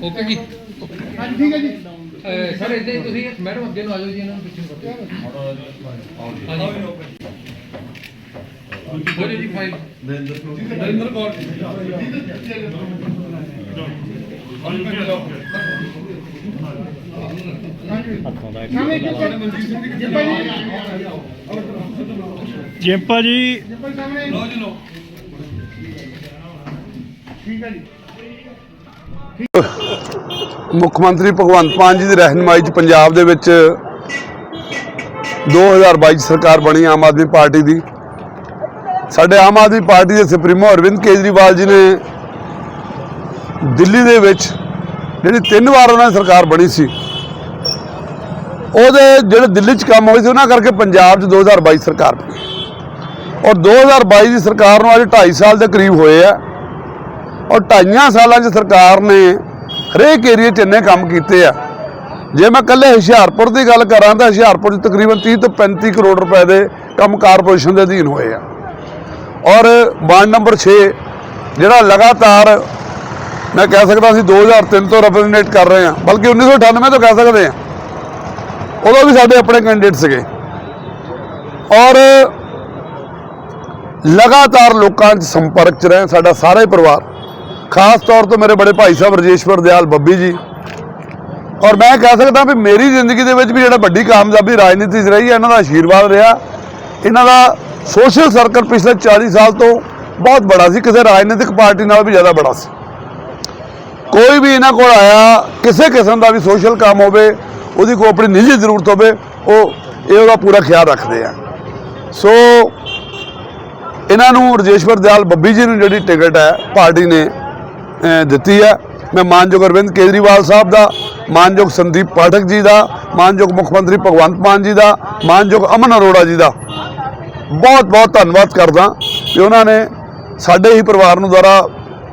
ਜੀ। ਹਾਂਜੀ ਠੀਕ ਹੈ ਜੀ। ਸਰ ਇੱਥੇ ਤੁਸੀਂ ਮੈਡਮ ਅੱਗੇ ਨੂੰ ਆ ਜਾਓ ਜੀ ਇਹਨਾਂ ਨੂੰ ਪਿੱਛੇ ਨੂੰ ਬੋਲੋ ਜੀ ਫਾਈਲ ਨਰਿੰਦਰ ਕੌਰ ਜੀ। ਜੈਂਪਾ ਸਾਹਮਣੇ ਲੋ ਜੀ ਲੋ ਠੀਕ ਹੈ ਜੀ। ਮੁੱਖ ਮੰਤਰੀ ਭਗਵੰਤ ਮਾਨ ਜੀ ਦੀ ਰਹਿਨਮਾਈ 'ਚ ਪੰਜਾਬ ਦੇ ਵਿੱਚ 2022 'ਚ ਸਰਕਾਰ ਬਣੀ ਆਮ ਆਦਮੀ ਪਾਰਟੀ ਦੀ। ਸਾਡੇ ਆਮ ਆਦਮੀ ਪਾਰਟੀ ਦੇ ਸੁਪਰੀਮੋ ਅਰਵਿੰਦ ਕੇਜਰੀਵਾਲ ਜੀ ਨੇ ਦਿੱਲੀ ਦੇ ਵਿੱਚ ਜਿਹੜੀ ਤਿੰਨ ਵਾਰ ਉਹਨਾਂ ਦੀ ਸਰਕਾਰ ਬਣੀ ਸੀ, ਉਹਦੇ ਜਿਹੜੇ ਦਿੱਲੀ 'ਚ ਕੰਮ ਹੋਏ ਸੀ, ਉਹਨਾਂ ਕਰਕੇ ਪੰਜਾਬ 'ਚ 2022 ਸਰਕਾਰ ਬਣੀ। ਔਰ 2022 ਦੀ ਸਰਕਾਰ ਨੂੰ ਅੱਜ 2.5 ਸਾਲ ਦੇ ਕਰੀਬ ਹੋਏ ਆ, ਔਰ ਢਾਈਆਂ ਸਾਲਾਂ 'ਚ ਸਰਕਾਰ ਨੇ ਹਰੇਕ ਏਰੀਏ 'ਚ ਇੰਨੇ ਕੰਮ ਕੀਤੇ ਆ। ਜੇ ਮੈਂ ਕੱਲੇ ਹੁਸ਼ਿਆਰਪੁਰ ਦੀ ਗੱਲ ਕਰਾਂ ਤਾਂ ਹੁਸ਼ਿਆਰਪੁਰ 'ਚ ਤਕਰੀਬਨ 30 ਤੋਂ 35 ਕਰੋੜ ਰੁਪਏ ਦੇ ਕੰਮ ਕਾਰਪੋਰੇਸ਼ਨ ਦੇ ਅਧੀਨ ਹੋਏ ਆ। ਔਰ ਵਾਰਡ ਨੰਬਰ 6 ਜਿਹੜਾ ਲਗਾਤਾਰ ਮੈਂ ਕਹਿ ਸਕਦਾ ਸੀ 2003 ਤੋਂ ਰਿਪਰੈਜ਼ੈਂਟ ਕਰ ਰਹੇ ਆ, ਬਲਕਿ 1998 ਤੋਂ ਕਹਿ ਸਕਦੇ ਆ, ਉਦੋਂ ਵੀ ਸਾਡੇ ਆਪਣੇ ਕੈਂਡੀਡੇਟ ਸੀਗੇ। ਔਰ ਲਗਾਤਾਰ ਲੋਕਾਂ 'ਚ ਸੰਪਰਕ 'ਚ ਰਹੇ, ਸਾਡਾ ਸਾਰਾ ਹੀ ਪਰਿਵਾਰ। ਖਾਸ ਤੌਰ ਤੇ ਮੇਰੇ ਬੜੇ ਭਾਈ ਸਾਹਿਬ ਰਜੇਸ਼ਵਰ ਦਿਆਲ ਬੱਬੀ ਜੀ। ਔਰ ਮੈਂ ਕਹਿ ਸਕਦਾ ਵੀ ਮੇਰੀ ਜ਼ਿੰਦਗੀ ਦੇ ਵਿੱਚ ਵੀ ਜਿਹੜਾ ਵੱਡੀ ਕਾਮਯਾਬੀ ਰਾਜਨੀਤੀ 'ਚ ਰਹੀ ਹੈ, ਇਹਨਾਂ ਦਾ ਆਸ਼ੀਰਵਾਦ ਰਿਹਾ। ਇਹਨਾਂ ਦਾ ਸੋਸ਼ਲ ਸਰਕਲ ਪਿਛਲੇ 40 ਸਾਲ ਤੋਂ ਬਹੁਤ ਬੜਾ ਸੀ, ਕਿਸੇ ਰਾਜਨੀਤਿਕ ਪਾਰਟੀ ਨਾਲ ਵੀ ਜ਼ਿਆਦਾ ਬੜਾ ਸੀ। ਕੋਈ ਵੀ ਇਹਨਾਂ ਕੋਲ ਆਇਆ, ਕਿਸੇ ਕਿਸਮ ਦਾ ਵੀ ਸੋਸ਼ਲ ਕੰਮ ਹੋਵੇ, ਉਹਦੀ ਕੋਈ ਆਪਣੀ ਨਿੱਜੀ ਜ਼ਰੂਰਤ ਹੋਵੇ, ਉਹ ਇਹ ਉਹਦਾ ਪੂਰਾ ਖਿਆਲ ਰੱਖਦੇ ਆ। ਸੋ ਇਹਨਾਂ ਨੂੰ ਰਜੇਸ਼ਵਰ ਦਿਆਲ ਬੱਬੀ ਜੀ ਨੂੰ ਜਿਹੜੀ ਟਿਕਟ ਹੈ, ਪਾਰਟੀ ਨੇ ਦਿੱਤੀ ਹੈ। ਮੈਂ ਮਾਨਯੋਗ ਅਰਵਿੰਦ ਕੇਜਰੀਵਾਲ ਸਾਹਿਬ ਦਾ, ਮਾਨਯੋਗ ਸੰਦੀਪ ਪਾਠਕ ਜੀ ਦਾ, ਮਾਨਯੋਗ ਮੁੱਖ ਮੰਤਰੀ ਭਗਵੰਤ ਮਾਨ ਜੀ ਦਾ, ਮਾਨਯੋਗ ਅਮਨ ਅਰੋੜਾ ਜੀ ਦਾ। ਬਹੁਤ ਬਹੁਤ ਧੰਨਵਾਦ ਕਰਦਾ ਕਿ ਉਹਨਾਂ ਨੇ ਸਾਡੇ ਹੀ ਪਰਿਵਾਰ ਨੂੰ ਦੁਆਰਾ,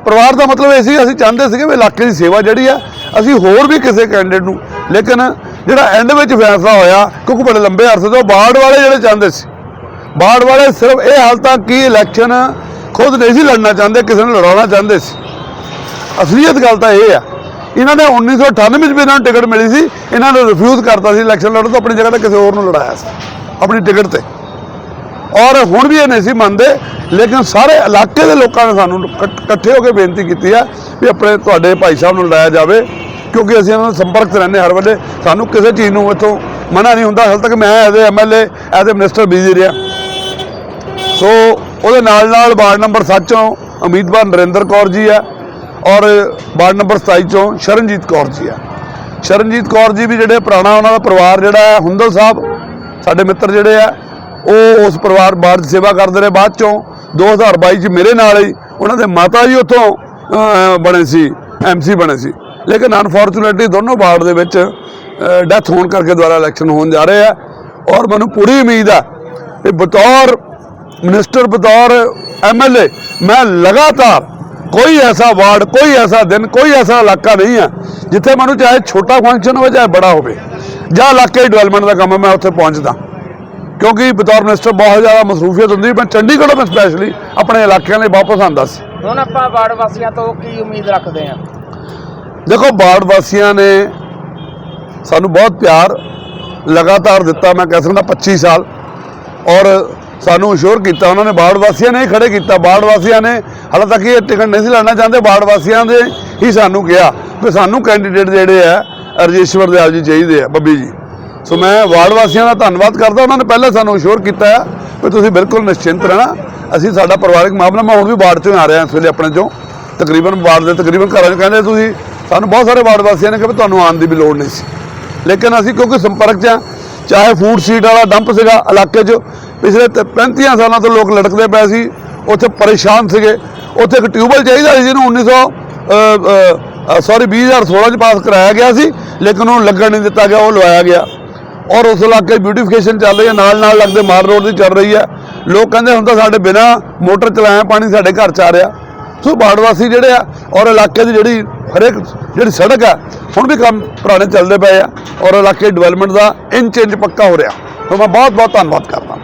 ਪਰਿਵਾਰ ਦਾ ਮਤਲਬ ਇਹ ਸੀ, ਅਸੀਂ ਚਾਹੁੰਦੇ ਸੀਗੇ ਵੀ ਇਲਾਕੇ ਦੀ ਸੇਵਾ ਜਿਹੜੀ ਆ ਅਸੀਂ ਹੋਰ ਵੀ ਕਿਸੇ ਕੈਂਡੀਡੇਟ ਨੂੰ, ਲੇਕਿਨ ਜਿਹੜਾ ਐਂਡ ਵਿੱਚ ਫੈਸਲਾ ਹੋਇਆ, ਕਿਉਂਕਿ ਬੜੇ ਲੰਬੇ ਅਰਸੇ ਤੋਂ ਬਾੜ ਵਾਲੇ ਜਿਹੜੇ ਚਾਹੁੰਦੇ ਸੀ ਬਾੜ ਵਾਲੇ ਸਿਰਫ ਇਹ ਹਾਲ ਤੱਕ ਕਿ ਇਲੈਕਸ਼ਨ ਖੁਦ ਨਹੀਂ ਸੀ ਲੜਨਾ ਚਾਹੁੰਦੇ, ਕਿਸੇ ਨੂੰ ਲੜਾਉਣਾ ਚਾਹੁੰਦੇ ਸੀ। ਅਸਲੀਅਤ ਗੱਲ ਤਾਂ ਇਹ ਆ। ਇਹਨਾਂ ਨੇ 1998 ਵਿੱਚ ਵੀ ਇਹਨਾਂ ਨੂੰ ਟਿਕਟ ਮਿਲੀ ਸੀ। ਇਹਨਾਂ ਨੇ ਰਿਫਿਊਜ਼ ਕਰਤਾ ਸੀ ਇਲੈਕਸ਼ਨ ਲੜਨ ਤੋਂ, ਆਪਣੀ ਜਗ੍ਹਾ ਤੇ ਕਿਸੇ ਹੋਰ ਨੂੰ ਲੜਾਇਆ ਸੀ, ਆਪਣੀ ਟਿਕਟ ਤੇ। ਔਰ ਹੁਣ ਵੀ ਇਹ ਨਹੀਂ ਸੀ ਮੰਨਦੇ, ਲੇਕਿਨ ਸਾਰੇ ਇਲਾਕੇ ਦੇ ਲੋਕਾਂ ਨੇ ਸਾਨੂੰ ਇਕੱਠੇ ਹੋ ਕੇ ਬੇਨਤੀ ਕੀਤੀ ਆ ਵੀ ਆਪਣੇ ਤੁਹਾਡੇ ਭਾਈ ਸਾਹਿਬ ਨੂੰ ਲੜਾਇਆ ਜਾਵੇ, ਕਿਉਂਕਿ ਅਸੀਂ ਉਹਨਾਂ ਨਾਲ ਸੰਪਰਕ 'ਚ ਰਹਿੰਦੇ ਹਰ ਵੇਲੇ। ਸਾਨੂੰ ਕਿਸੇ ਚੀਜ਼ ਨੂੰ ਇੱਥੋਂ ਮਨਾ ਨਹੀਂ ਹੁੰਦਾ। ਹਾਲ ਤੱਕ ਮੈਂ as MLA as minister busy ਰਿਹਾ। ਸੋ ਉਹਦੇ ਨਾਲ ਨਾਲ ਵਾਰਡ ਨੰਬਰ 7 ਚੋਂ ਉਮੀਦਵਾਰ ਨਰਿੰਦਰ ਕੌਰ ਜੀ ਆ। ਔਰ ਵਾਰਡ ਨੰਬਰ 27 ਚੋਂ ਸ਼ਰਨਜੀਤ ਕੌਰ ਜੀ ਆ। ਸ਼ਰਨਜੀਤ ਕੌਰ ਜੀ ਵੀ ਜਿਹੜੇ ਪੁਰਾਣਾ ਉਹਨਾਂ ਦਾ ਪਰਿਵਾਰ ਜਿਹੜਾ ਹੈ, ਹੁੰਦਲ ਸਾਹਿਬ, ਸਾਡੇ ਮਿੱਤਰ ਜਿਹੜੇ ਆ, ਉਹ ਉਸ ਪਰਿਵਾਰ ਬਾਅਦ ਸੇਵਾ ਕਰਦੇ ਰਹੇ। ਬਾਅਦ ਚੋਂ 2022 ਚ ਮੇਰੇ ਨਾਲ ਹੀ ਉਹਨਾਂ ਦੇ ਮਾਤਾ ਜੀ ਉੱਥੋਂ ਬਣੇ ਸੀ ਐਮਸੀ ਬਣੇ ਸੀ। ਲੇਕਿਨ ਅਨਫੋਰਚੂਨੇਟਲੀ ਦੋਨੋਂ ਵਾਰਡ ਦੇ ਵਿੱਚ ਡੈਥ ਹੋਣ ਕਰਕੇ ਦੁਬਾਰਾ ਇਲੈਕਸ਼ਨ ਹੋਣ ਜਾ ਰਹੇ ਆ। ਔਰ ਮੈਨੂੰ ਪੂਰੀ ਉਮੀਦ ਆ ਕਿ ਬਤੌਰ ਮਿਨਿਸਟਰ ਬਤੌਰ ਐਮਐਲਏ ਮੈਂ ਲਗਾਤਾਰ ਕੋਈ ਐਸਾ ਵਾਰਡ ਕੋਈ ਐਸਾ ਦਿਨ ਕੋਈ ਐਸਾ ਇਲਾਕਾ ਨਹੀਂ ਹੈ ਜਿੱਥੇ ਮੈਨੂੰ ਚਾਹੇ ਛੋਟਾ ਫੰਕਸ਼ਨ ਹੋਵੇ ਚਾਹੇ ਬੜਾ ਹੋਵੇ। ਜਾਂ ਇਲਾਕੇ ਦੀ ਡਿਵੈਲਪਮੈਂਟ ਦਾ ਕੰਮ ਹੈ ਮੈਂ ਉੱਥੇ ਪਹੁੰਚਦਾ। ਕਿਉਂਕਿ ਬਤੌਰ ਮਿਨਿਸਟਰ ਬਹੁਤ ਜ਼ਿਆਦਾ ਮਸਰੂਫੀਅਤ ਹੁੰਦੀ ਮੈਂ ਚੰਡੀਗੜ੍ਹੋਂ ਮੈਂ ਸਪੈਸ਼ਲੀ ਆਪਣੇ ਇਲਾਕਿਆਂ ਲਈ ਵਾਪਸ ਆਉਂਦਾ ਸੀ। ਹੁਣ ਆਪਾਂ ਵਾਰਡ ਵਾਸੀਆਂ ਤੋਂ ਕੀ ਉਮੀਦ ਰੱਖਦੇ ਹਾਂ? ਦੇਖੋ ਬਾੜ ਵਾਸੀਆਂ ਨੇ ਸਾਨੂੰ ਬਹੁਤ ਪਿਆਰ ਲਗਾਤਾਰ ਦਿੱਤਾ ਮੈਂ ਕਹਿ ਸਕਦਾ 25 ਸਾਲ। ਔਰ ਸਾਨੂੰ ਅਸ਼ੋਰ ਕੀਤਾ, ਉਹਨਾਂ ਨੇ ਬਾੜ ਵਾਸੀਆਂ ਨੇ ਹੀ ਖੜੇ ਕੀਤਾ, ਬਾੜ ਵਾਸੀਆਂ ਨੇ। ਹਾਲੇ ਤੱਕ ਇਹ ਟਿਕਟ ਨਹੀਂ ਸੀ ਲੜਨਾ ਚਾਹੁੰਦੇ, ਬਾੜ ਵਾਸੀਆਂ ਦੇ ਹੀ ਸਾਨੂੰ ਕਿਹਾ ਕਿ ਸਾਨੂੰ ਕੈਂਡੀਡੇਟ ਜਿਹੜੇ ਆ ਰਜੇਸ਼ਵਰ ਦਿਆਲ ਜੀ ਚਾਹੀਦੇ ਆ, ਬੱਬੀ ਜੀ। ਸੋ ਮੈਂ ਵਾਰਡ ਵਾਸੀਆਂ ਦਾ ਧੰਨਵਾਦ ਕਰਦਾ, ਉਹਨਾਂ ਨੇ ਪਹਿਲਾਂ ਸਾਨੂੰ ਅਸ਼ੋਰ ਕੀਤਾ ਹੈ ਕਿ ਤੁਸੀਂ ਬਿਲਕੁਲ ਨਿਸ਼ਚਿੰਤ ਰਹਿਣਾ। ਅਸੀਂ ਸਾਡਾ ਪਰਿਵਾਰਕ ਮਾਮਲਾ ਮੈਂ ਹੁਣ ਵੀ ਵਾਰਡ ਚੋਂ ਆ ਰਿਹਾ ਇਸ ਵੇਲੇ ਆਪਣੇ ਚੋਂ। ਤਕਰੀਬਨ ਵਾਰਡ ਦੇ ਤਕਰੀਬਨ ਘਰਾਂ 'ਚ ਕਹਿੰਦੇ ਤੁਸੀਂ, ਸਾਨੂੰ ਬਹੁਤ ਸਾਰੇ ਵਾਰਡ ਵਾਸੀਆਂ ਨੇ ਕਿ ਵੀ ਤੁਹਾਨੂੰ ਆਉਣ ਦੀ ਵੀ ਲੋੜ ਨਹੀਂ ਸੀ। ਲੇਕਿਨ ਅਸੀਂ ਕਿਉਂਕਿ ਸੰਪਰਕ 'ਚ ਹਾਂ, ਚਾਹੇ ਫੂਡ ਸੀਟ ਵਾਲਾ ਡੰਪ ਸੀਗਾ, ਇਲਾਕੇ 'ਚ ਪਿਛਲੇ 35 ਸਾਲਾਂ ਤੋਂ ਲੋਕ ਲਟਕਦੇ ਪਏ ਸੀ, ਉੱਥੇ ਪਰੇਸ਼ਾਨ ਸੀਗੇ। ਉੱਥੇ ਇੱਕ ਟਿਊਬਲ ਚਾਹੀਦਾ ਸੀ ਜਿਹਨੂੰ 1900 ਸੌਰੀ 2016 ਚ ਪਾਸ ਕਰਾਇਆ ਗਿਆ ਸੀ, ਲੇਕਿਨ ਉਹਨੂੰ ਲੱਗਣ ਨਹੀਂ ਦਿੱਤਾ ਗਿਆ, ਉਹ ਲਵਾਇਆ ਗਿਆ। ਔਰ ਉਸ ਇਲਾਕੇ ਬਿਊਟੀਫਿਕੇਸ਼ਨ ਚੱਲ ਰਹੀ ਹੈ ਨਾਲ ਨਾਲ ਲੱਗਦੇ ਮਾਰ ਰੋਡ ਦੀ ਚੱਲ ਰਹੀ ਹੈ। ਲੋਕ ਕਹਿੰਦੇ ਹੁਣ ਤਾਂ ਸਾਡੇ ਬਿਨਾ ਮੋਟਰ ਚਲਾਇਆ ਪਾਣੀ ਸਾਡੇ ਘਰ ਚ ਆ ਰਿਹਾ। ਸੋ ਬਾੜਵਾਸੀ ਜਿਹੜੇ ਆ, ਔਰ ਇਲਾਕੇ ਦੀ ਜਿਹੜੀ ਹਰੇਕ ਜਿਹੜੀ ਸੜਕ ਆ, ਹੁਣ ਵੀ ਕੰਮ ਪੁਰਾਣੇ ਚੱਲਦੇ ਪਏ ਆ, ਔਰ ਇਲਾਕੇ ਡਿਵੈਲਪਮੈਂਟ ਦਾ ਇੰਚ ਇੰਚ ਪੱਕਾ ਹੋ ਰਿਹਾ। ਸੋ ਮੈਂ ਬਹੁਤ ਬਹੁਤ ਧੰਨਵਾਦ ਕਰਦਾ